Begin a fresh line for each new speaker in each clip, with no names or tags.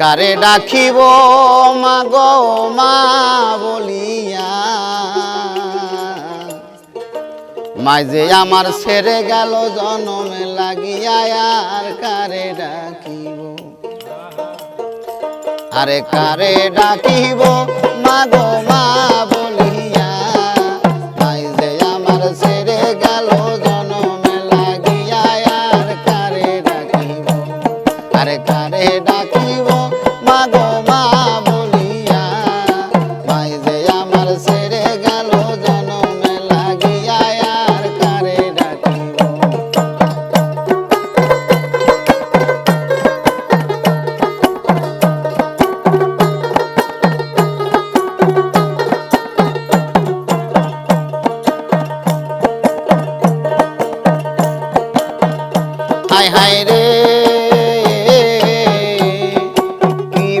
কারে ডাকিব? মাগো মা বলিয়া। মাঝে আমার সেরে গেল জনমে লাগিয়া, আর কারে ডাকিব? আরে কারে ডাকিব? মাগো মা বলিয়া। মাঝে আমার সেরে গেল ডাকিব? কারে ডাকিব?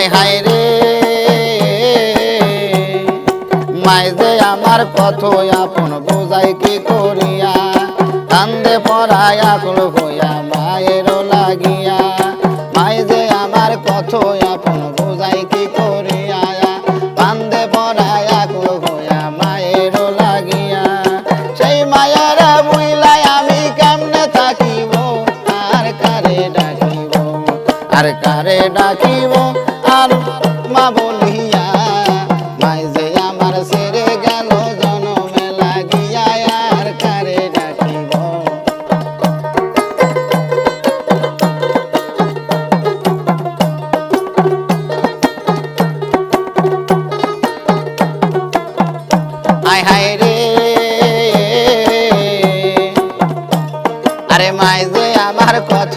হায় হায় রে। মাই যে আমার কত আপন, বোঝাই কি করিয়া? কান্দে পড়ায় আকুল হইয়া মায়ের লাগিয়া। মাই যে আমার কত আপন, বোঝাই কি করিয়া? কান্দে পড়ায় আকুল হইয়া মায়ের লাগিয়া। সেই মায়ের বুইলাই আমি কেমনে থাকিব? আর কারে ডাকিব? আর কারে ডাকিব? মা বলিয়া মাই যে আমার সেরে গেল জনমে লাগিয়া, আর কারে ডাকিব? হায় হায় রে। আরে মাই যে আমার কত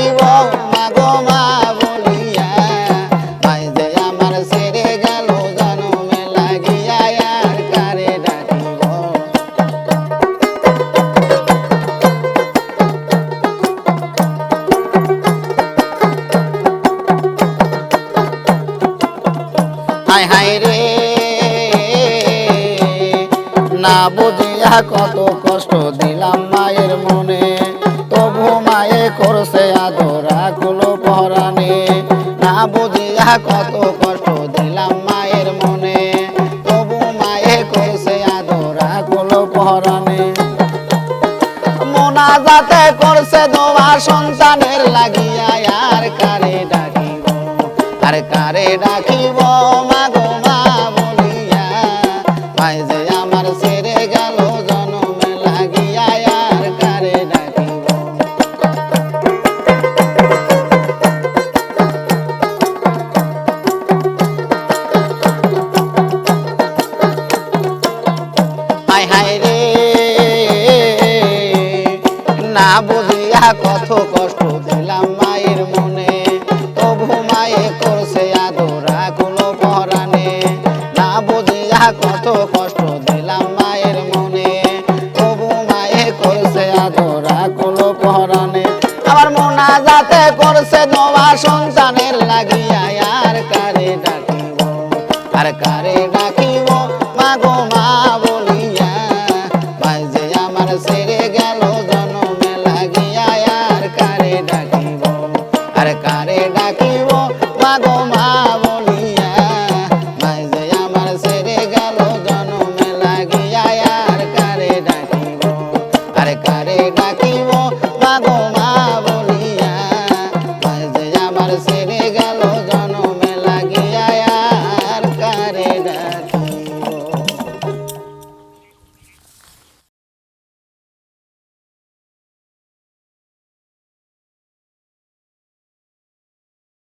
হায় হায় রে। না বুঝিয়া কত কষ্ট দিলাম মায়ের মনে। তবু মায়ে করছে আদরা কুলো পহরানে না বুঝিয়া কত কষ্ট দিলাম মায়ের মনে। তবু মায়ে করছে আদরা কুলো পহরানে মোনা যাতে করছে দোয়া সন্তানের লাগিয়া না বুঝিয়া কত কষ্ট দিলাম মায়ের মনে। তবু মায়ে করছে আদরা কোনো পরাণে না বুঝিয়া কত কষ্ট দিলাম মায়ের মনে। তবু মায়ে করছে আদরা কোনো পরাণে আমার মোনা যাতে করছে নবা সন্তানের লাগিয়া। আর কারে ডাকিব, আর কারে 하고